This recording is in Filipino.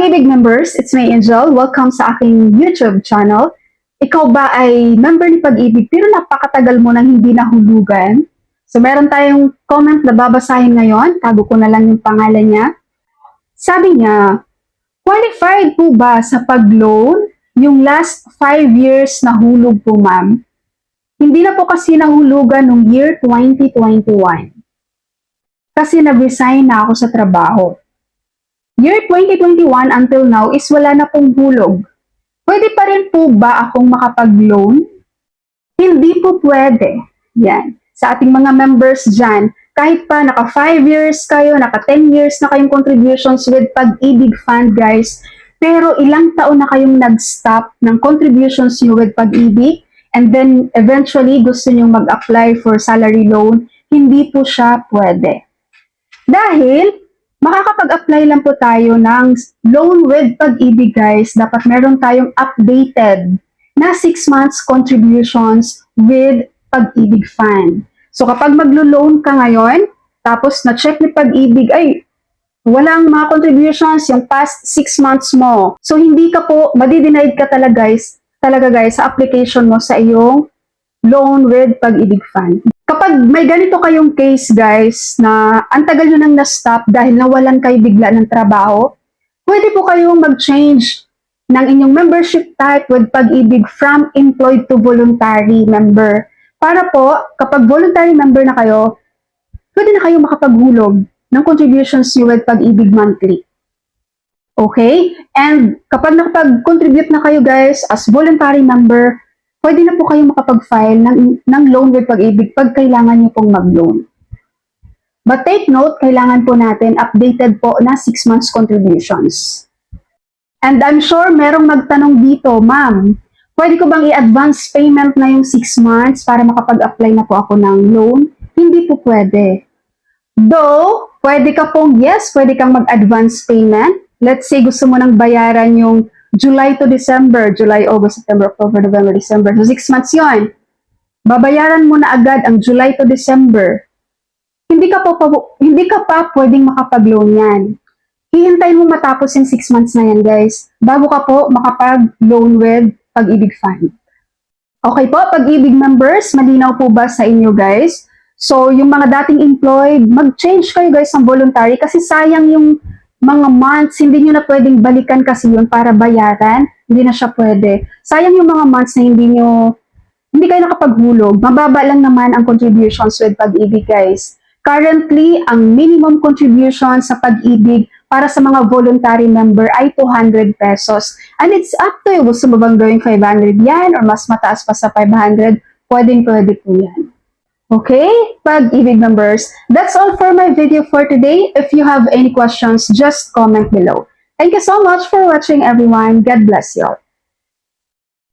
Pag-ibig members, it's my Angel. Welcome sa aking YouTube channel. Ikaw ba ay member ni Pag-ibig pero napakatagal mo nang hindi nahulugan? So meron tayong comment na babasahin ngayon. Tago ko na lang yung pangalan niya. Sabi niya, qualified po ba sa pag-loan yung last 5 years na hulog po ma'am? Hindi na po kasi nahulugan nung year 2021. Kasi nag-resign na ako sa trabaho. Year 2021 until now is wala na pong hulog. Pwede pa rin po ba akong makapag-loan? Hindi po pwede. Yan. Sa ating mga members dyan, kahit pa naka 5 years kayo, naka 10 years na kayong contributions with Pag-ibig Fund guys, pero ilang taon na kayong nag-stop ng contributions nyo with Pag-ibig, and then eventually gusto nyo mag-apply for salary loan, hindi po siya pwede. Dahil, makakapag-apply lang po tayo ng loan with pag-ibig guys. Dapat meron tayong updated na 6 months contributions with pag-ibig fund. So kapag maglo-loan ka ngayon, tapos na-check ni pag-ibig, ay, walang mga contributions yung past 6 months mo. So hindi ka po, madidenied ka talaga guys, talaga guys sa application mo sa iyong loan with pag-ibig fund. Kapag may ganito kayong case guys na ang tagal nyo nang na-stop dahil nawalan kayo bigla ng trabaho, pwede po kayong mag-change ng inyong membership type with pag-ibig from employed to voluntary member. Para po, kapag voluntary member na kayo, pwede na kayong makapaghulog ng contributions nyo with pag-ibig monthly. Okay? And kapag nakapag-contribute na kayo guys as voluntary member, pwede na po kayong makapag-file ng, ng loan with pag-ibig pag kailangan nyo pong mag-loan. But take note, kailangan po natin updated po na 6 months contributions. And I'm sure merong magtanong dito, ma'am, pwede ko bang i-advance payment na yung 6 months para makapag-apply na po ako ng loan? Hindi po pwede. Though, pwede ka pong, yes, pwede kang mag-advance payment. Let's say gusto mo nang bayaran yung July to December, July, August, September, October, November, December. So, 6 months yon. Babayaran mo na agad ang July to December. Hindi ka pa, hindi ka pa pwedeng makapag-loan yan. Hihintayin mo matapos yung 6 months na yan, guys, bago ka po makapag-loan with Pag-ibig Fund. Okay po, Pag-ibig members, malinaw po ba sa inyo, guys? So, yung mga dating employed, mag-change kayo, guys, ng voluntary kasi sayang yung mga months, hindi nyo na pwedeng balikan kasi yun para bayaran. Hindi na siya pwede. Sayang yung mga months na hindi nyo, hindi kayo nakapaghulog. Mababa lang naman ang contributions with pag-ibig, guys. Currently, ang minimum contribution sa pag-ibig para sa mga voluntary member ay 200 pesos. And it's up to you. Gusto mo bang gawing 500 yan or mas mataas pa sa 500? Pwedeng pwede po yan. Okay, pag-ibig members, that's all for my video for today. If you have any questions, just comment below. Thank you so much for watching everyone. God bless you all.